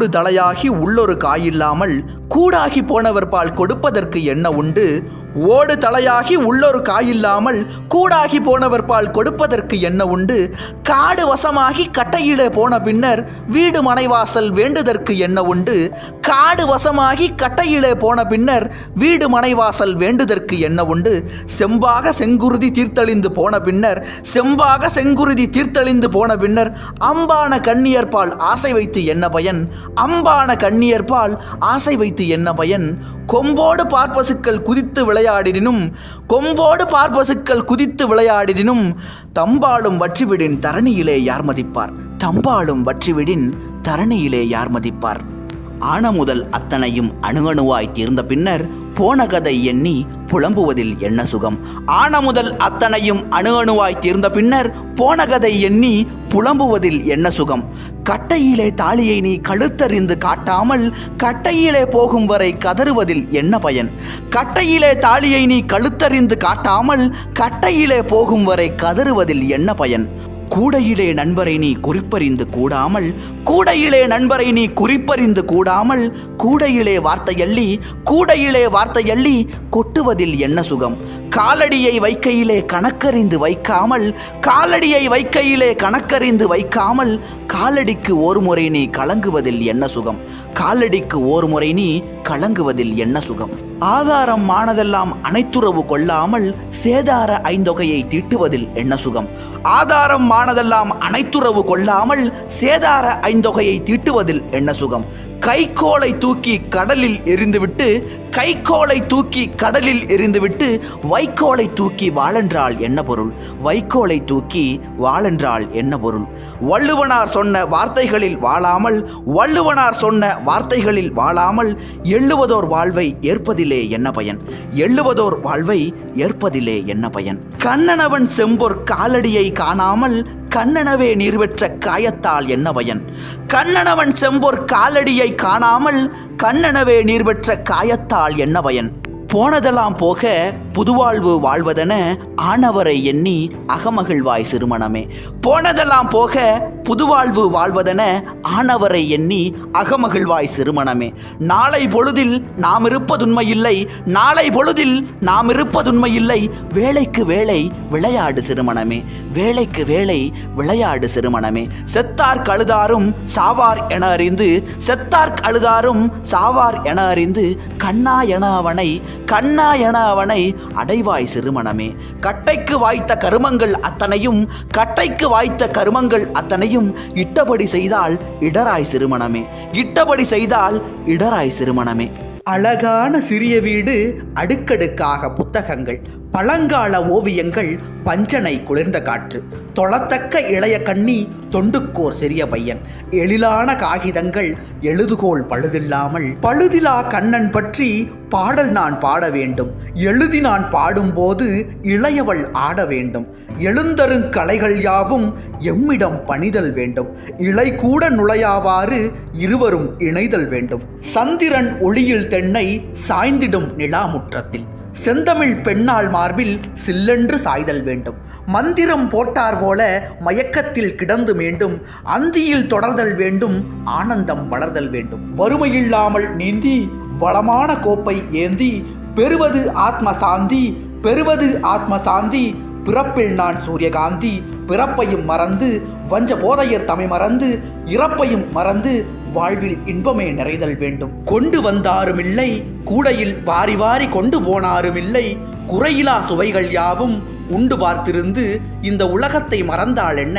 ஓடு தலையாகி உள்ளொரு காயில்லாமல் கூடாகி போனவர் பால் கொடுப்பதற்கு என்ன உண்டு? ஓடு தலையாகி உள்ளொரு காயில்லாமல் கூடாகி போனவர் பால் கொடுப்பதற்கு என்ன உண்டு? காடு வசமாகி கட்டையிலே போன பின்னர் வீடு மனைவாசல் வேண்டுதற்கு என்ன உண்டு? காடு வசமாகி கட்டையிலே போன பின்னர் வீடு மனைவாசல் வேண்டுதற்கு என்ன உண்டு? செம்பாக செங்குருதி தீர்த்தளிந்து போன பின்னர் செம்பாக செங்குருதி தீர்த்தளிந்து போன பின்னர் அம்பான கண்ணியர்பால் ஆசை வைத்து என்ன பயன்? அம்பான கண்ணியர்பால் ஆசை வைத்து என்ன பயன்? கொம்போடு பார்ப்பசுக்கள் குதித்து விளையாடினும் கொம்போடு பார்ப்பசுக்கள் குதித்து விளையாடினும் தம்பாலும் வற்றிவிடின் தரணியிலே யார் மதிப்பார்? தம்பாலும் வற்றிவிடின் தரணியிலே யார் மதிப்பார்? ஆன முதல் அத்தனையும் அணுகணுவாய் தீர்ந்த பின்னர் போன கதை எண்ணி புலம்புவதில் என்ன சுகம்? ஆன முதல் அத்தனையும் அணு அணுவாய் தீர்ந்த பின்னர் போன கதை எண்ணி புலம்புவதில் என்ன சுகம்? கட்டையிலே தாலியை நீ கழுத்தறிந்து காட்டாமல் கட்டையிலே போகும் வரை கதறுவதில் என்ன பயன்? கட்டையிலே தாலியை நீ கழுத்தறிந்து காட்டாமல் கட்டையிலே போகும் வரை கதறுவதில் என்ன பயன்? கூடையிலே நண்பரை நீ குறிப்பறிந்து கூடாமல் கூடையிலே நண்பரை நீ குறிப்பறிந்து கூடாமல் கூடையிலே வார்த்தையள்ளி கூடையிலே வார்த்தையள்ளி கொட்டுவதில் என்ன சுகம்? காலடியை வைக்கையிலே கணக்கறிந்து வைக்காமல் காலடியை வைக்கையிலே கணக்கறிந்து வைக்காமல் காலடிக்கு ஒரு முறை நீ கலங்குவதில் என்ன சுகம்? காலடிக்கு ஒரு முறை நீ கலங்குவதில் என்ன சுகம்? ஆதாரம் ஆனதெல்லாம் அனைத்துறவு கொள்ளாமல் சேதார ஐந்தொகையை தீட்டுவதில் என்ன சுகம்? ஆதாரம் ஆனதெல்லாம் அனைத்துறவு கொள்ளாமல் சேதார ஐந்தொகையை தீட்டுவதில் என்ன சுகம்? கைக்கோளை தூக்கி கடலில் எரிந்துவிட்டு கைக்கோளை தூக்கி கடலில் எரிந்துவிட்டு வைக்கோலை தூக்கி வாழென்றால் என்ன பொருள்? வைக்கோலை தூக்கி வாழென்றால் என்ன பொருள்? வள்ளுவனார் சொன்ன வார்த்தைகளில் வாழாமல் வள்ளுவனார் சொன்ன வார்த்தைகளில் வாழாமல் எள்ளுவதோர் வாழ்வை ஏற்பதிலே என்ன பயன்? எள்ளுவதோர் வாழ்வை ஏற்பதிலே என்ன பயன்? கண்ணனவன் செம்பொர் காலடியை காணாமல் கண்ணனவே நீர்வெற்ற காயத்தால் என்ன பயன்? கண்ணனவன் செம்பொர் காலடியை காணாமல் கண்ணனவே நீர்வெற்ற காயத்தால் என்ன பயன்? போனதெல்லாம் போக புதுவாழ்வு வாழ்வதென ஆனவரை எண்ணி அகமகிழ்வாய் சிறுமணமே. போனதெல்லாம் போக புதுவாழ்வு வாழ்வதென ஆனவரை எண்ணி அகமகிழ்வாய் சிறுமணமே. நாளை பொழுதில் நாம் இருப்பதுண்மையில்லை நாளை பொழுதில் நாம் இருப்பதுண்மையில்லை வேலைக்கு வேலை விளையாடு சிறுமணமே. வேலைக்கு வேலை விளையாடு சிறுமணமே. செத்தார் கழுதாரும் சாவார் என அறிந்து செத்தார் அழுதாரும் சாவார் என அறிந்து கண்ணா என அவனை கண்ணா என அவனை அடைவாய் சிறுமணமே. கட்டைக்கு வாய்த்த கருமங்கள் அத்தனையும் கட்டைக்கு வாய்த்த கருமங்கள் அத்தனையும் இட்டபடி செய்தால் இடராய் சிறுமணமே. இட்டபடி செய்தால் இடராய் சிறுமணமே. அழகான சிறிய வீடு அடுக்கடுக்காக புத்தகங்கள். பழங்கால ஓவியங்கள் பஞ்சனை குளிர்ந்த காற்று தொளத்தக்க இளைய கண்ணி தொண்டுக்கோர் சிறிய பையன் எழிலான காகிதங்கள் எழுதுகோள் பழுதில்லாமல் பழுதிலா கண்ணன் பற்றி பாடல் நான் பாட வேண்டும் எழுதி நான் பாடும்போது இளையவள் ஆட வேண்டும் எழுந்தருங் கலைகள் யாவும் எம்மிடம் பணிதல் வேண்டும் இலை கூட நுழையாவாறு இருவரும் இணைதல் வேண்டும் சந்திரன் ஒளியில் தென்னை சாய்ந்திடும் நிலாமுற்றத்தில் செந்தமிழ் பெண்ணாள் மார்பில் சில்லென்று சாய்தல் வேண்டும். மந்திரம் போட்டார் போல மயக்கத்தில் கிடந்து மீண்டும் அந்தியில் தொடர்தல் வேண்டும் ஆனந்தம் வளர்தல் வேண்டும். வறுமையில்லாமல் நீந்தி வளமான கோப்பை ஏந்தி பெறுவது ஆத்ம சாந்தி பெறுவது ஆத்ம சாந்தி பிறப்பில் நான் சூரியகாந்தி பிறப்பையும் மறந்து வஞ்ச போதையர் தமை மறந்து இறப்பையும் மறந்து வாழ்வில் இன்பமே நிறைதல் வேண்டும். கொண்டு வந்தாரும் இல்லை கூடையில் வாரி வாரி கொண்டு போனாரும் இல்லை குறையிலா சுவைகள் யாவும் உண்டு பார்த்திருந்து இந்த உலகத்தை மறந்தால் என்ன?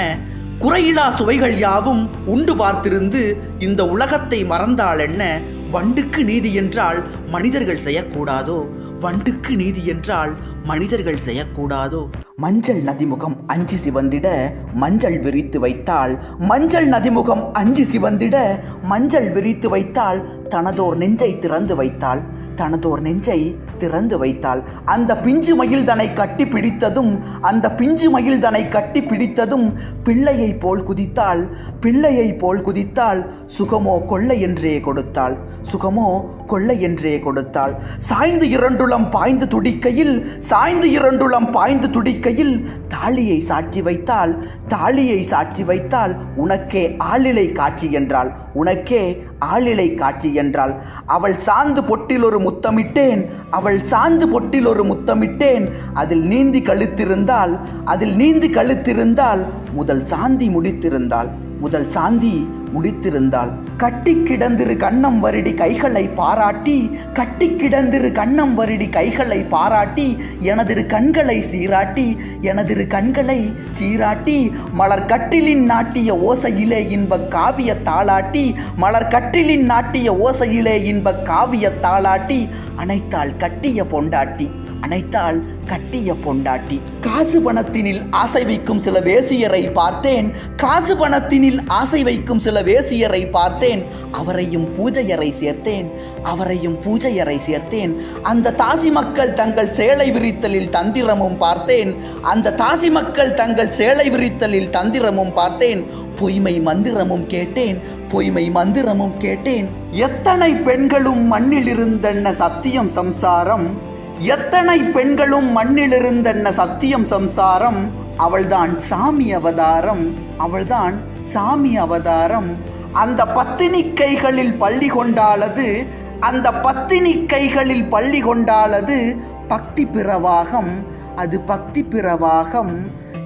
குறையிலா சுவைகள் யாவும் உண்டு பார்த்திருந்து இந்த உலகத்தை மறந்தால் என்ன? வண்டுக்கு நீதி என்றால் மனிதர்கள் செய்யக்கூடாதோ? வண்டுக்கு நீதி என்றால் மனிதர்கள் செய்யக்கூடாதோ? மஞ்சள் நதிமுகம் அஞ்சு சிவந்திட மஞ்சள் விரித்து வைத்தாள். மஞ்சள் நதிமுகம் அஞ்சு சிவந்திட மஞ்சள் விரித்து வைத்தாள். தனதோர் நெஞ்சை திறந்து வைத்தாள். தனதோர் நெஞ்சை திறந்து வைத்தாள். அந்த பிஞ்சு மயில் தனை கட்டி பிடித்ததும் அந்த பிஞ்சு மயில் தனை கட்டி பிடித்ததும் பிள்ளையை போல் குதித்தாள். பிள்ளையை போல் குதித்தாள். சுகமோ கொள்ளை என்றே கொடுத்தாள். சுகமோ கொள்ளை என்றே கொடுத்தாள். சாய்ந்து இரண்டுளம் பாய்ந்து துடிக்கையில் சாய்ந்து இரண்டுளம் பாய்ந்து துடிக்கையில் தாலியை சாட்சி வைத்தால் தாலியை சாட்சி வைத்தால் உனக்கே ஆளிலை காட்சி என்றாள். உனக்கே ஆளிலை காட்சி என்றாள். அவள் சாந்து பொட்டில் ஒரு முத்தமிட்டேன். அவள் சாந்து பொட்டில் ஒரு முத்தமிட்டேன். அதில் நீந்தி கழுத்திருந்தால் அதில் நீந்தி கழுத்திருந்தால் முதல் சாந்தி முடித்திருந்தாள். முதல் சாந்தி முடித்திருந்தாள். கட்டி கிடந்திரு கண்ணம் வருடி கைகளை பாராட்டி கட்டி கிடந்திரு கண்ணம் வருடி கைகளை பாராட்டி எனதிரு கண்களை சீராட்டி எனதிரு கண்களை சீராட்டி மலர் கட்டிலின் நாட்டிய ஓசையிலே இன்ப காவிய தாளாட்டி மலர் கட்டிலின் நாட்டிய ஓசையிலே இன்ப காவிய தாளாட்டி அனைத்தால் கட்டிய பொண்டாட்டி. அனைத்தாள் கட்டிய பொண்டாட்டி. காசு பணத்தினில் ஆசை வைக்கும் சில வேசியரை பார்த்தேன். காசு பணத்தினில் ஆசை வைக்கும் சில வேசியரை பார்த்தேன். அவரையும் பூஜையரை சேர்த்தேன். அவரையும் பூஜையறை சேர்த்தேன். அந்த தாசி மக்கள் தங்கள் சேலை விரித்தலில் தந்திரமும் பார்த்தேன். அந்த தாசி மக்கள் தங்கள் சேலை விரித்தலில் தந்திரமும் பார்த்தேன். பொய்மை மந்திரமும் கேட்டேன். பொய்மை மந்திரமும் கேட்டேன். எத்தனை பெண்களும் மண்ணில் இருந்தென்ன சத்தியம் சம்சாரம்? எத்தனை பெண்களும் மண்ணிலிருந்தென்ன சத்தியம் சம்சாரம்? அவள்தான் சாமி அவதாரம் அவள்தான் சாமி அவதாரம். அந்த பத்தினி கைகளில் பள்ளி கொண்டாளது அந்த பத்தினி கைகளில் பள்ளி கொண்டாளது பக்தி பிரவாகம் அது பக்தி பிரவாகம்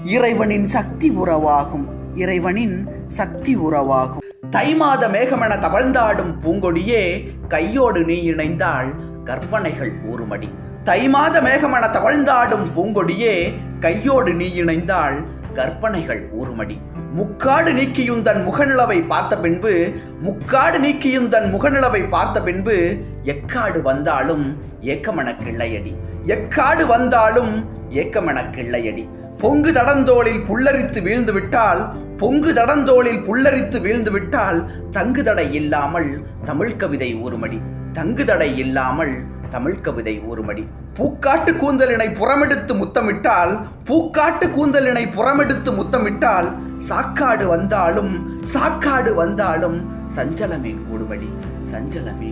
இறைவனின் சக்தி உறவாகும் இறைவனின் சக்தி உறவாகும். தை மாத மேகமென தவழ்ந்தாடும் பூங்கொடியே கையோடு நீ இணைந்தால் கற்பனைகள் ஊறுமடி. தை மாத மேகமென தவழ்ந்தாடும் பூங்கொடியே கையோடு நீ இணைந்தாள் கற்பனைகள் ஊறுமடி. முக்காடு நீக்கியுந்தன் முகநிலவை பார்த்த பின்பு முக்காடு நீக்கியுந்தன் முகநிலவை பார்த்த பின்பு எக்காடு வந்தாலும் ஏக்கமன கிள்ளையடி. எக்காடு வந்தாலும் ஏக்கமன கிள்ளையடி. பொங்கு தடந்தோளில் புல்லரித்து வீழ்ந்து விட்டால் பொங்கு தடந்தோளில் புல்லரித்து வீழ்ந்து விட்டால் தங்கு தடை இல்லாமல் தமிழ் கவிதை ஊறுமடி. தங்கு தடை இல்லாமல் தமிழ் கவிதை ஒருமடி. பூக்காட்டு கூந்தலினை புறமெடுத்து முத்தமிட்டால் பூக்காட்டு கூந்தலினை புறமெடுத்து முத்தமிட்டால் சாக்காடு வந்தாலும் சாக்காடு வந்தாலும் சஞ்சலமே கூடுமடி சஞ்சலமே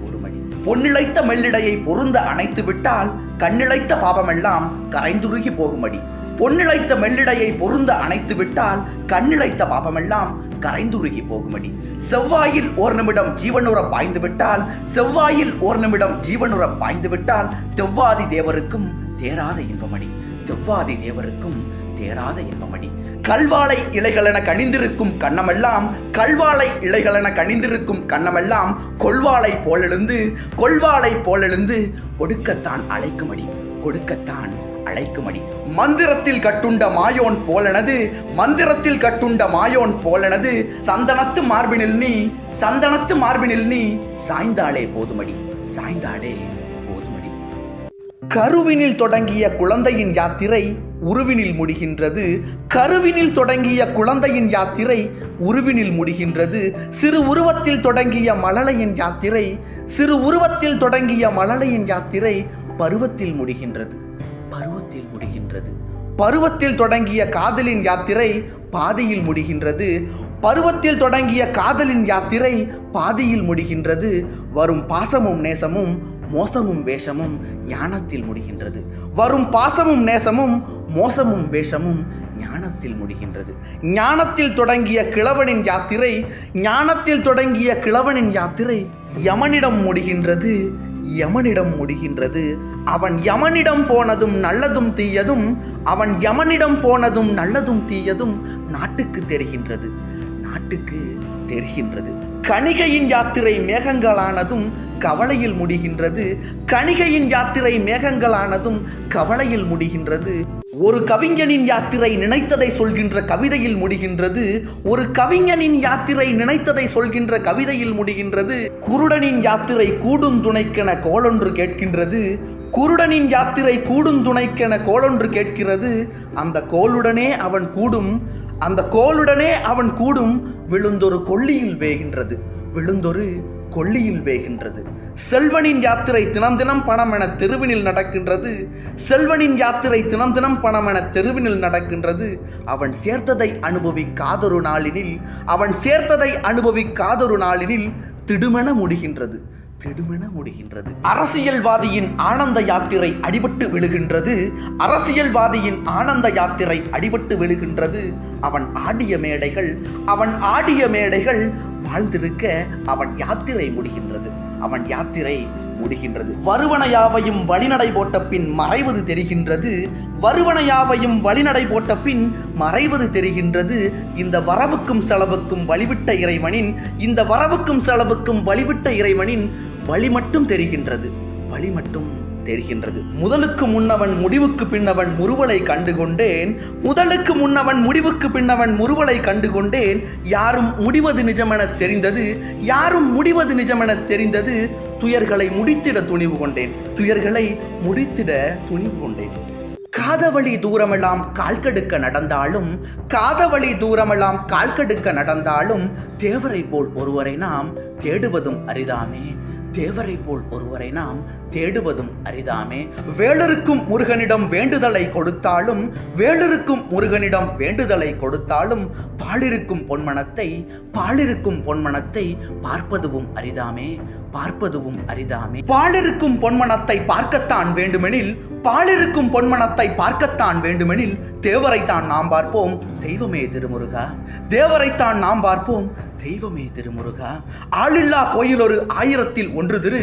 கூடுமடி. பொன்னிழைத்த மெல்லிடையை பொருந்த அணைத்து விட்டால் கண்ணிழைத்த பாபமெல்லாம் கரைந்துருகி போகுமடி. பொன்னிழைத்த மெல்லிடையை பொருந்த அணைத்து விட்டால் கண்ணிழைத்த பாபமெல்லாம் கரைந்துருகி போகும்படி. செவ்வாயில் ஓர் நிமிடம் ஜீவனுற பாய்ந்து விட்டால் செவ்வாயில் ஓர் நிமிடம் ஜீவனுற பாய்ந்து விட்டால் செவ்வாதி தேவருக்கும் தேராத இன்பமடி. செவ்வாதி தேவருக்கும் தேராத இன்பமடி. கல்வாழை இலைகளென கணிந்திருக்கும் கண்ணமெல்லாம் கல்வாழை இலைகளென கணிந்திருக்கும் கண்ணமெல்லாம் கொள்வாளை போலெழுந்து கொள்வாளை போலெழுந்து கொடுக்கத்தான் அழைக்குமடி கொடுக்கத்தான் அழைக்குமடி மந்திரத்தில் கட்டுண்ட மாயோன் போலனது மந்திரத்தில் கட்டுண்ட மாயோன் போலனது சந்தனத்து மார்பினில் நீ சந்தனத்து மார்பினில் நீ சாய்ந்தாளே போதுமடி சாய்ந்தாளே போதுமடி. கருவினில் தொடங்கிய குழந்தையின் யாத்திரை உருவினில் முடிகின்றது. கருவினில் தொடங்கிய குழந்தையின் யாத்திரை உருவினில் முடிகின்றது. சிறு உருவத்தில் தொடங்கிய மழலையின் யாத்திரை சிறு உருவத்தில் தொடங்கிய மழலையின் யாத்திரை பருவத்தில் முடிகின்றது. முடிகின்றது பருவத்தில் தொடங்கிய காதலின் யாத்திரை பாதியில் முடிகின்றது. பருவத்தில் தொடங்கிய காதலின் யாத்திரை பாதியில் முடிகின்றது. வரும் பாசமும் நேசமும் மோசமும் வேஷமும் ஞானத்தில் முடிகின்றது. வரும் பாசமும் நேசமும் மோசமும் வேஷமும் ஞானத்தில் முடிகின்றது. ஞானத்தில் தொடங்கிய கிழவனின் யாத்திரை ஞானத்தில் தொடங்கிய கிழவனின் யாத்திரை யமனிடம் முடிகின்றது. யமனிடம் முடிகின்றது. அவன் யமனிடம் போனதும் நல்லதும் தீயதும் அவன் யமனிடம் போனதும் நல்லதும் தீயதும் நாட்டுக்கு தெரிகின்றது. நாட்டுக்கு தெரிகின்றது. கணிகையின் யாத்திரை மேகங்களானதும் கவலையில் முடிகின்றது. கணிகையின் யாத்திரை மேகங்களானதும் கவலையில் முடிகின்றது. ஒரு கவிஞனின் யாத்திரை நினைத்ததை சொல்கின்ற கவிதையில் முடிகின்றது ஒரு கவிஞனின் யாத்திரை நினைத்ததை சொல்கின்ற கவிதையில் முடிகின்றது குருடனின் யாத்திரை கூடும் துணைக்கென கோலொன்று கேட்கின்றது குருடனின் யாத்திரை கூடும் துணைக்கென கோலொன்று கேட்கிறது அந்த கோளுடனே அவன் கூடும் அந்த கோளுடனே அவன் கூடும் விழுந்தொரு கொள்ளியில் வேகின்றது விழுந்தொரு கொள்ளியில் வேகின்றது. செல்வனின் யாத்திரை தினம் தினம் பணம் என தெருவினில் நடக்கின்றது. செல்வனின் யாத்திரை தினம் தினம் பணம் என தெருவினில் நடக்கின்றது. அவன் சேர்த்ததை அனுபவிக்காதொரு நாளினில் அவன் சேர்த்ததை அனுபவிக்காதொரு நாளினில் திடுமென முடிகின்றது. திடுமென முடிகின்றது அரசியல்வாதியின் ஆனந்த யாத்திரை அடிபட்டு விழுகின்றது. அரசியல்வாதியின் ஆனந்த யாத்திரை அடிபட்டு விழுகின்றது. அவன் ஆடிய மேடைகள் அவன் ஆடிய மேடைகள் வாழ்ந்திருக்க அவன் யாத்திரை முடிகின்றது. அவன் யாத்திரை முடிகின்றது. வருவனையாவையும் வழிநடை போட்ட பின் மறைவது தெரிகின்றது. வருவனையாவையும் வழிநடை போட்ட பின் மறைவது தெரிகின்றது. இந்த வரவுக்கும் செலவுக்கும் வழிவிட்ட இறைவனின் இந்த வரவுக்கும் செலவுக்கும் வழிவிட்ட இறைவனின் வழி மட்டும் தெரிகின்றது. வழி மட்டும் தெரிகின்றது. முதலுக்கு முன்னவன் முடிவுக்கு பின்னவன் முறுவலை கண்டுகொண்டேன். முதலுக்கு முன்னவன் முடிவுக்கு பின்னவன் முறுவலை கண்டுகொண்டேன். யாரும் முடிவது நிஜமென தெரிந்தது. யாரும் முடிவது நிஜமென தெரிந்தது. துயர்களை முடித்திட துணிவு கொண்டேன். துயர்களை முடித்திட துணிவு கொண்டேன். காதவழி தூரமெல்லாம் கால்கடுக்க நடந்தாலும் காதவழி தூரமெல்லாம் கால்கடுக்க நடந்தாலும் தேவரை போல் ஒருவரை நாம் தேடுவதும் அரிதானே. தேவரை போல் ஒருவரை நாம் தேடுவதும் அரிதாமே. வேளருக்கும் முருகனிடம் வேண்டுதலை கொடுத்தாலும் வேளருக்கும் முருகனிடம் வேண்டுதலை கொடுத்தாலும் பாலிருக்கும் பொன்மனத்தை பாலிருக்கும் பொன்மனத்தை பார்ப்பதுவும் அரிதாமே. பார்ப்பதுவும் அரிதாமே. பாலிருக்கும் பொன்மனத்தை பார்க்கத்தான் வேண்டுமெனில் பாலிருக்கும் பொன்மனத்தை பார்க்கத்தான் வேண்டுமெனில் தேவரைத்தான் நாம் பார்ப்போம் தெய்வமே திருமுருகா. தேவரைத்தான் நாம் பார்ப்போம் தெய்வமே திருமுருகா. ஆளில்லா கோயில் ஒரு ஆயிரத்தில் ஒன்று திரு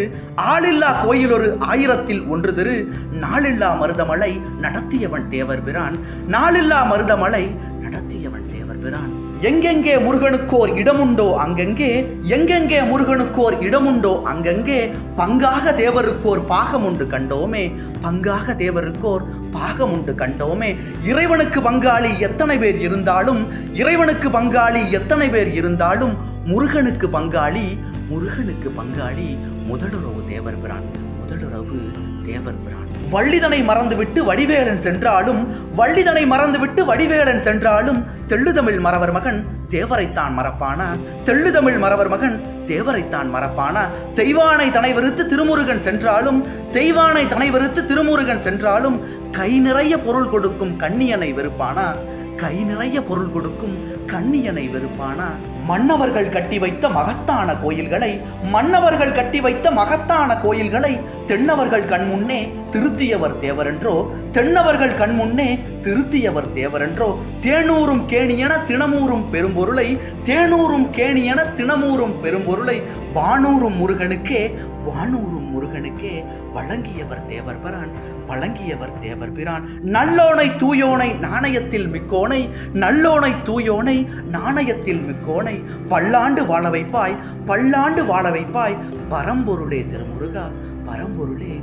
ஆளில்லா கோயில் ஒரு ஆயிரத்தில் ஒன்று திரு நாளில்லா மருதமலை நடத்தியவன் தேவர் பிரான். நாளில்லா மருதமலை நடத்தியவன் தேவர் பிரான். எங்கெங்கே முருகனுக்கோர் இடமுண்டோ அங்கெங்கே எங்கெங்கே முருகனுக்கோர் இடமுண்டோ அங்கங்கே பங்காக தேவருக்கோர் பாகமுண்டு கண்டோமே பங்காக தேவருக்கோர் பாகமுண்டு கண்டோமே. இறைவனுக்கு பங்காளி எத்தனை பேர் இருந்தாலும் இறைவனுக்கு பங்காளி எத்தனை பேர் இருந்தாலும் முருகனுக்கு பங்காளி முருகனுக்கு பங்காளி முதலுறவு தேவர் பிரான். முதலுறவு தேவர் பிரான். வள்ளிதனை மறந்துவிட்டு வடிவேலன் சென்றாலும் வள்ளிதனை மறந்துவிட்டு வடிவேலன் சென்றாலும் தெள்ளுதமிழ் மறவர் மகன் தேவரைத்தான் மறப்பானா தெள்ளுதமிழ் மறவர் மகன் தேவரைத்தான் மறப்பானா. தெய்வானை தனை வெறுத்து திருமுருகன் சென்றாலும் தெய்வானை தனை வெறுத்து திருமுருகன் சென்றாலும் கை நிறைய பொருள் கொடுக்கும் கண்ணியனை வெறுப்பானா? கை நிறைய பொருள் கொடுக்கும் கண்ணியனை வெறுப்பானா? மன்னவர்கள் கட்டி வைத்த மகத்தான கோயில்களை மன்னவர்கள் கட்டி வைத்த மகத்தான கோயில்களை தென்னவர்கள் கண்முன்னே திருத்தியவர் தேவரென்றோ தென்னவர்கள் கண்முன்னே திருத்தியவர் தேவரென்றோ தேனூரும் கேணியென தினமூரும் பெரும்பொருளை தேனூரும் கேணியென தினமூரும் பெரும்பொருளை வானூரும் முருகனுக்கே வானூரும் முருகனுக்கே வழங்கியவர் தேவர் பிரான் வழங்கியவர் தேவர் பிரான் நல்லோனை தூயோனை நாணயத்தில் மிக்கோனை நல்லோனை தூயோனை நாணயத்தில் மிக்கோனை பல்லாண்டு வாழ வைப்பாய் பல்லாண்டு வாழ வைப்பாய். பரம்பொருளே திருமுருகா பரம்பொருளே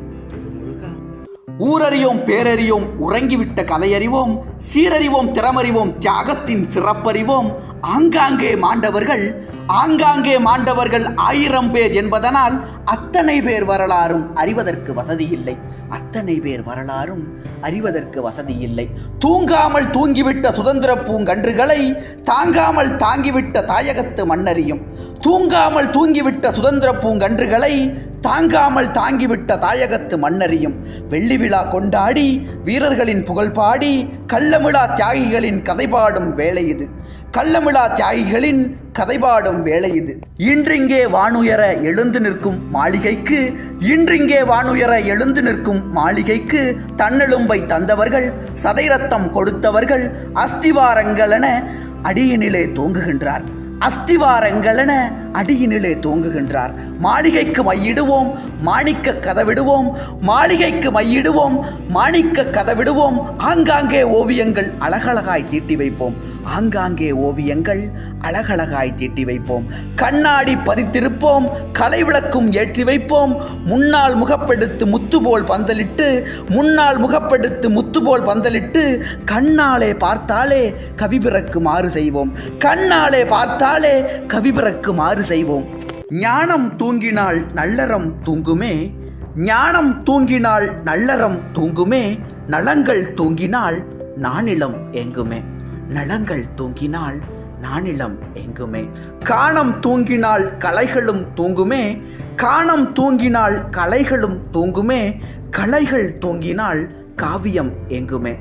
ஊரறியோம் பேரறியோம் உறங்கிவிட்ட கதையறிவோம் சீரறிவோம் திறமறிவோம் தியாகத்தின் சிறப்பறிவோம். ஆங்காங்கே மாண்டவர்கள் ஆங்காங்கே மாண்டவர்கள் ஆயிரம் பேர் என்பதனால் அத்தனை பேர் வரலாறும் அறிவதற்கு வசதி இல்லை அத்தனை பேர் வரலாறும் அறிவதற்கு வசதி இல்லை தூங்காமல் தூங்கிவிட்ட சுதந்திர பூங்கன்றுகளை தாங்காமல் தாங்கிவிட்ட தாயகத்து மண்ணறியும் தூங்காமல் தூங்கிவிட்ட சுதந்திர பூங்கன்றுகளை தாங்காமல் தாங்கிவிட்ட தாயகத்து மண்ணறியும் வெள்ளி விழா கொண்டாடி வீரர்களின் புகழ் பாடி கள்ளமிழா தியாகிகளின் கதைபாடும் வேலை இது. கள்ளமிழா தியாகிகளின் கதைபாடும் வேலை இது. இன்றிங்கே வானுயர எழுந்து நிற்கும் மாளிகைக்கு இன்றிங்கே வானுயர எழுந்து நிற்கும் மாளிகைக்கு தன்னெலும்பை தந்தவர்கள் சதைரத்தம் கொடுத்தவர்கள் அஸ்திவாரங்களென அடியினிலே தூங்குகின்றார். அஸ்திவாரங்களென அடியினிலே தூங்குகின்றார். மாளிகைக்கு மையிடுவோம் மாணிக்க கதவிடுவோம் மாளிகைக்கு மையிடுவோம் மாணிக்க கதவிடுவோம். ஆங்காங்கே ஓவியங்கள் அழகழகாய் தீட்டி வைப்போம். ஆங்காங்கே ஓவியங்கள் அழகழகாய் தீட்டி வைப்போம். கண்ணாடி பதித்திருப்போம் கலை விளக்கும் ஏற்றி வைப்போம். முன்னால் முகப்பெடுத்து முத்து போல் பந்தலிட்டு முன்னால் முகப்பெடுத்து முத்து போல் பந்தலிட்டு கண்ணாலே பார்த்தாலே கவி பிறக்குமாறு செய்வோம். கண்ணாலே பார்த்தாலே கவி பிறக்குமாறு செய்வோம். ஞானம் தூங்கினால் நல்லறம் தூங்குமே ஞானம் தூங்கினால் நல்லறம் தூங்குமே நலங்கள் தூங்கினால் நானிலம் எங்குமே நலங்கள் தூங்கினால் நானிலம் எங்குமே காணம் தூங்கினால் கலைகளும் தூங்குமே காணம் தூங்கினால் கலைகளும் தூங்குமே கலைகள் தூங்கினால் காவியம் எங்குமே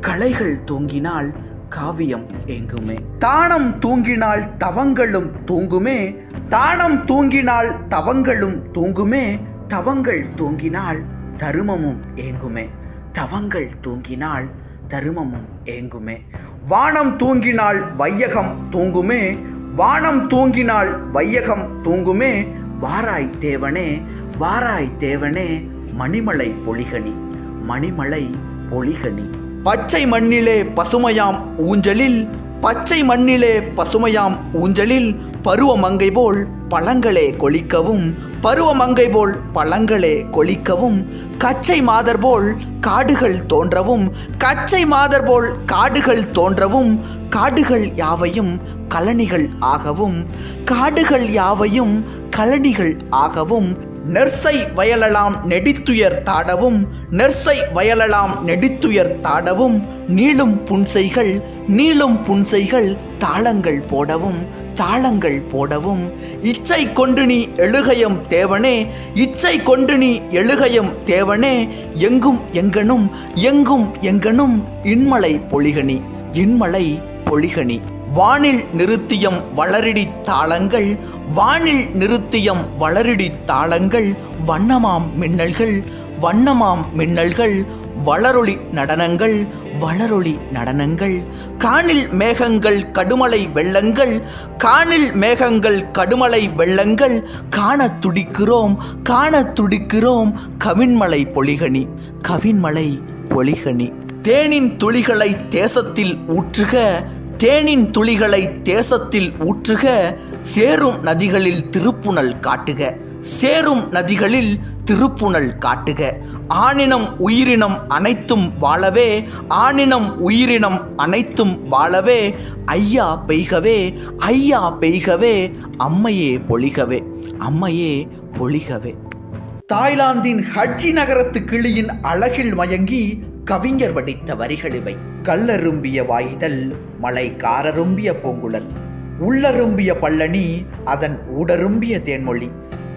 கலைகள் தூங்கினால் காவியம் எங்குமே தானம் தூங்கினால் தவங்களும் தூங்குமே தானம் தூங்கினால் தவங்களும் தூங்குமே தவங்கள் தூங்கினால் தருமமும் ஏங்குமே. தவங்கள் தூங்கினால் தருமமும் ஏங்குமே. வானம் தூங்கினால் வையகம் தூங்குமே வானம் தூங்கினால் வையகம் தூங்குமே. வாராய் தேவனே வாராய் தேவனே மணிமலை பொலிகனி மணிமலை பொலிகனி. பச்சை மண்ணிலே பசுமையாம் ஊஞ்சலில் பச்சை மண்ணிலே பசுமையாம் ஊஞ்சலில் பருவமங்கை போல் பழங்களே கொளிக்கவும் பருவமங்கை போல் பழங்களே கொளிக்கவும் கச்சை மாதர் போல் காடுகள் தோன்றவும் கச்சை மாதர் போல் காடுகள் தோன்றவும் காடுகள் யாவையும் கலனிகள் ஆகவும் காடுகள் யாவையும் கலனிகள் ஆகவும் நெர்சை வயலலாம் நெடித்துயர் தாடவும் நெர்சை வயலலாம் நெடித்துயர் தாடவும் நீளும் புன்செய்கள் நீளும் புன்சைகள் தாளங்கள் போடவும் தாளங்கள் போடவும் இச்சை கொண்டு நீ எழுகையம் தேவனே இச்சை கொண்டு நீ எழுகையம் தேவனே எங்கும் எங்கனும் எங்கும் எங்கனும் இன்மலை பொலிகனி இன்மலை பொலிகனி. வானில் நிறுத்தியம் வளரிடி தாளங்கள் வானில் நிறுத்தியம் வளரிடி தாளங்கள் வண்ணமாம் மின்னல்கள் வண்ணமாம் மின்னல்கள் வளரொளி நடனங்கள் வளரொளி நடனங்கள். காணில் மேகங்கள் கடுமலை வெள்ளங்கள். காணில் மேகங்கள் கடுமலை வெள்ளங்கள். காணத் துடிக்கிறோம் காணத் துடிக்கிறோம். கவின்மலை பொலிகனி கவின்மலை பொலிகனி. தேனின் துளிகளை தேசத்தில் ஊற்றுக தேனின் துளிகளை தேசத்தில் ஊற்றுக. சேரும் நதிகளில் திருப்புணல் காட்டுக சேரும் நதிகளில் திருப்புணல் காட்டுக. ஆணினம் உயிரினம் அனைத்தும் வாழவே ஆணினம் உயிரினம் அனைத்தும் வாழவே ஐயா பெய்கவே ஐயா பெய்கவே அம்மையே பொழிகவே அம்மையே பொழிகவே. தாய்லாந்தின் ஹட்ஜி நகரத்து கிளியின் அழகில் மயங்கி கவிஞர் வடித்த வரிகளிவை கல்லரும்பிய வாய்தல் மலை காரரும்பிய பூங்குழல் உள்ளரும்பிய பள்ளனி அதன் ஊடரும்பிய தேன்மொழி.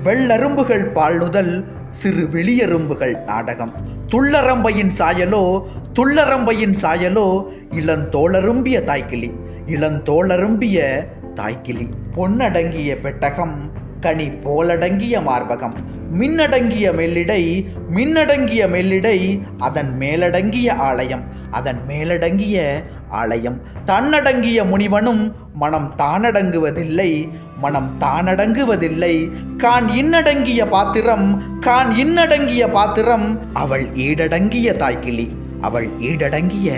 வெள்ளரும்புகள் பால்நுதல் சிறு வெளியரும்புகள் நாடகம். துள்ளரம்பையின் சாயலோ துள்ளரம்பையின் சாயலோ இளந்தோளரும்பிய தாய்க்கிளி இளந்தோளரும்பிய தாய்க்கிளி. பொன்னடங்கிய பெட்டகம் கனி போலடங்கிய மார்பகம். மின்னடங்கிய மெல்லிடை மின்னடங்கிய மெல்லிடை அதன் மேலடங்கிய ஆலயம் அதன் மேலடங்கிய ஆலயம் தன்னடங்கிய முனிவனும் மனம் தானடங்குவதில்லை மனம் தானடங்குவதில்லை. கான் இன்னடங்கிய பாத்திரம் கான் இன்னடங்கிய பாத்திரம். அவள் ஈடடங்கிய தாய்க்கிளி அவள் ஈடடங்கிய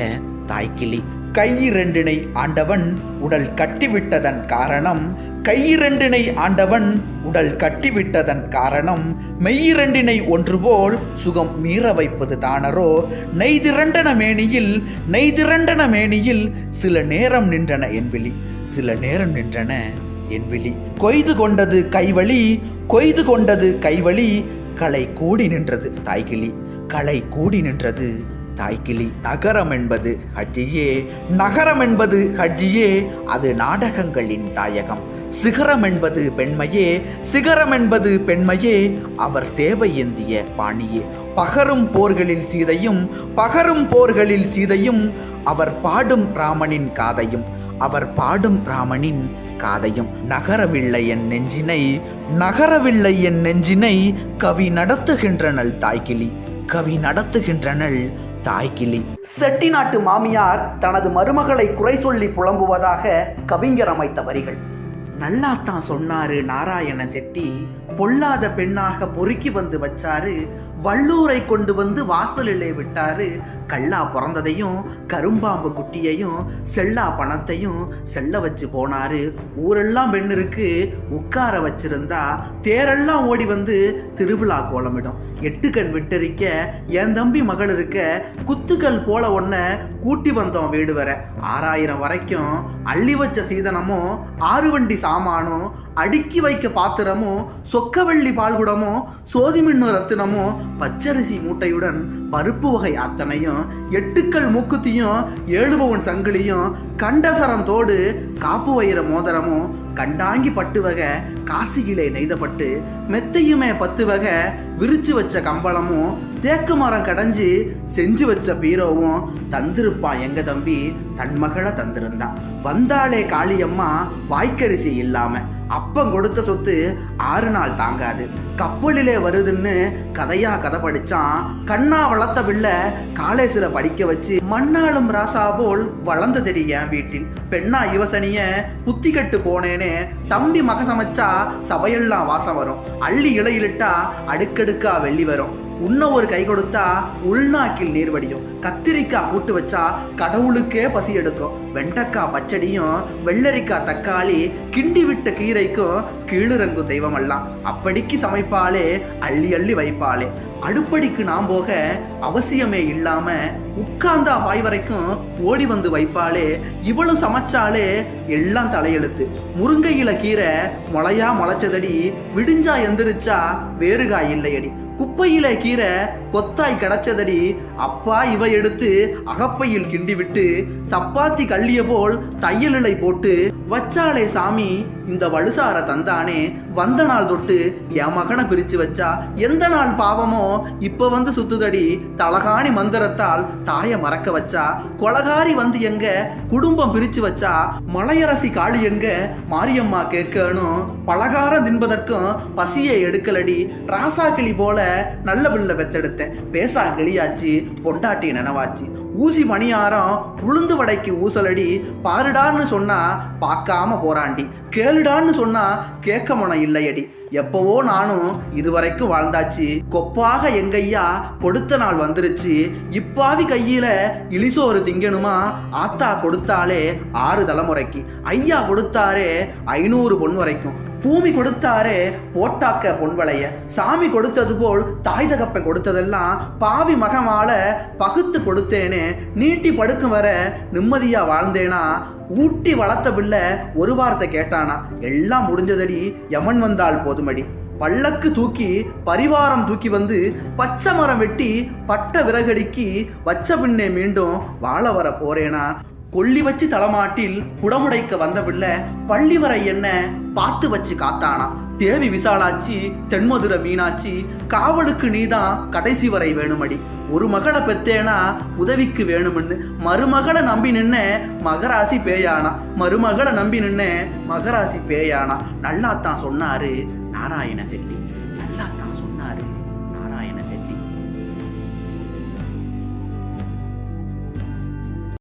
தாய்க்கிளி. கையிரண்டினை ஆண்டவன் உடல் கட்டிவிட்டதன் காரணம் கையிரண்டினை ஆண்டவன் உடல் கட்டிவிட்டதன் காரணம் மெய்யிரண்டினை ஒன்றுபோல் சுகம் மீற வைப்பது தானரோ? நெய்திரண்டன மேனியில் நெய்திரண்டன மேனியில் சில நேரம் நின்றன என்பிலி சில நேரம் நின்றன என்பிலி கொய்து கொண்டது கைவழி கொய்து கொண்டது கைவழி களை கூடி நின்றது தாய்கிளி களை கூடி நின்றது தாய்கிளி நகரம் என்பது ஹஜ்ஜியே. நகரம் என்பது ஹஜ்ஜியே அது நாடகங்களின் தாயகம். சிகரம் என்பது பெண்மையே சிகரம் என்பது பெண்மையே அவர் சேவை ஏந்திய பாணியே. பகரும் போர்களில் சீதையும் பகரும் போர்களில் சீதையும் அவர் பாடும் ராமனின் காதையும் அவர் பாடும் ராமனின் காதையும். நகரவில்லை என் நெஞ்சினை நகரவில்லை என் நெஞ்சினை கவி நடத்துகின்றனள் தாய்கிளி கவி நடத்துகின்றனள் தாய்கிளி செட்டிநாட்டு மாமியார் தனது மருமகளை குறை சொல்லி புலம்புவதாக கவிஞர் அமைத்த வரிகள் நல்லாத்தான் சொன்னாரு நாராயண செட்டி பொல்லாத பெண்ணாக பொறுக்கி வந்து வச்சாரு வள்ளூரை கொண்டு வந்து வாசலிலே விட்டாரு. கல்லா பிறந்ததையும் கரும்பாம்பு குட்டியையும் செல்லா பணத்தையும் செல்ல வச்சு போனாரு. ஊரெல்லாம் பெண் இருக்கு உட்கார வச்சிருந்தா தேரெல்லாம் ஓடி வந்து திருவிழா கோலமிடும். எட்டு கண் விட்டரிக்க என் தம்பி மகள் இருக்க குத்துக்கள் போல ஒன்ன கூட்டி வந்தோம் வீடு வர. ஆறாயிரம் வரைக்கும் அள்ளி வச்ச சீதனமும் ஆறு வண்டி சாமானும் அடுக்கி வைக்க பாத்திரமும் சொக்கவள்ளி பால்குடமும் சோதிமின்னு ரத்தினமும் பச்சரிசி மூட்டையுடன் பருப்பு வகை அத்தனையும் எட்டுக்கள் மூக்குத்தியும் ஏழுபவன் சங்கிலியும் கண்டசரந்தோடு காப்பு வயிற மோதிரமும் கண்டாங்கி பட்டு வகை காசியிலே நெய்தப்பட்டு மெத்தையுமே பத்து வகை விரிச்சு வச்ச கம்பளமும் தேக்கு மரம் கடைஞ்சி செஞ்சு வச்ச பீரோவும் தந்திருப்பான் எங்க தம்பி? தன் மகளை தந்திருந்தான் வந்தாளே காளியம்மா வாய்க்கரிசி இல்லாம. அப்பம் கொடுத்த சொத்து ஆறு நாள் தாங்காது. கப்பலிலே வருதுன்னு கதையா கதை படிச்சான் கண்ணா வளர்த்த பிள்ளை காலேசில படிக்க வச்சு மண்ணாளும் ராசா போல் வளர்ந்ததடி என் வீட்டில். பெண்ணா யுவசனிய புத்தி கட்டு போனேனே தம்பி மக சமைச்சா சபையெல்லாம் வாசம் வரும். அள்ளி இலையிலிட்டா அடுக்கடுக்கா வெள்ளி வரும். உன்ன ஒரு கை கொடுத்தா உள்நாக்கில் நீர் வடியும். கத்திரிக்காய் கூட்டு வச்சா கடவுளுக்கே பசி எடுக்கும். வெண்டைக்காய் பச்சடியும் வெள்ளரிக்காய் தக்காளி கிண்டி விட்ட கீரைக்கும் கீழிறங்கும் தெய்வமெல்லாம். அப்படிக்கு வைப்பாளே அள்ளி அள்ளி வைப்பாளே. அடுப்படிக்கு நாம் போக அவசியமே இல்லாம உட்கார்ந்தா வாய் வரைக்கும் ஓடி வந்து வைப்பாளே. இவளும் சமைச்சாலே எல்லாம் தலையெழுத்து. முருங்கையில கீரை முளையா முளைச்சதடி விடிஞ்சா எந்திரிச்சா வேறுகாய் இல்லையடி. குப்பையில கீரை கொத்தாய் கிடச்சதடி அப்பா இவ எடுத்து அகப்பையில் கிண்டிவிட்டு சப்பாத்தி கள்ளிய போல் தையலிலை போட்டு வச்சாளே சாமி இந்த வலுசார தந்தானே வந்த நாள் தொட்டு என் மகனை பிரித்து வச்சா எந்த நாள் பாவமோ இப்போ வந்து சுத்துதடி தலகாணி மந்திரத்தால் தாயை மறக்க வச்சா கொலகாரி வந்து எங்க குடும்பம் பிரித்து வச்சா மலையரசி காளி எங்க மாரியம்மா கேட்கணும் பலகாரம் தின்பதற்கும் பசியை எடுக்கலடி ராசாக்கிளி போல நல்ல பிள்ளை பெத்தெடுத்தேன். பேசா கிளியாச்சு பொண்டாட்டி நினவாச்சு. ஊசி மணியாரம் உளுந்து வடைக்கு ஊசலடி பாருடான்னு சொன்னா பார்க்காம போறாண்டி. கேளுடான்னு சொன்னா கேட்க மனம் இல்லையடி. எப்பவோ நானும் இதுவரைக்கும் வாழ்ந்தாச்சு. கொப்பாக எங்கையா கொடுத்த நாள் வந்துருச்சு. இப்பாவி கையில இலிசோறு திங்கணுமா? ஆத்தா கொடுத்தாலே ஆறு தலைமுறைக்கு. ஐயா கொடுத்தாரே ஐநூறு பொன் வரைக்கும். பூமி கொடுத்தாரே போட்டாக்க பொன்வளைய. சாமி கொடுத்தது போல் தாய் தகப்பன் கொடுத்ததெல்லாம் பாவி மகமால பகுத்து கொடுத்தேனே. நீட்டி படுக்கும் வர நிம்மதியா வாழ்ந்தேனா? ஊட்டி வளர்த்த பிள்ளை ஒரு வார்த்தை கேட்டானா? எல்லாம் முடிஞ்சதடி யமன் வந்தால் போதுமடி. பல்லக்கு தூக்கி பரிவாரம் தூக்கி வந்து பச்சை மரம் வெட்டி பட்ட விறகடிக்கு வச்ச பின்னே மீண்டும் வாழ வர போறேனா? கொல்லி வச்சு தலமாட்டில் குடமுடைக்க வந்த பிள்ளை பள்ளி வரை என்ன பார்த்து வச்சு காத்தானா தேவி விசாலாச்சி தென்மதுரை மீனாட்சி காவலுக்கு நீதான் கடைசி வரை வேணுமடி. ஒரு மகளை பெத்தேனா உதவிக்கு வேணும்னு மருமகளை நம்பி நின்ன மகராசி பேயானா. மருமகளை நம்பி நின்ன மகராசி பேயானா. நல்லாத்தான் சொன்னாரு நாராயண செட்டி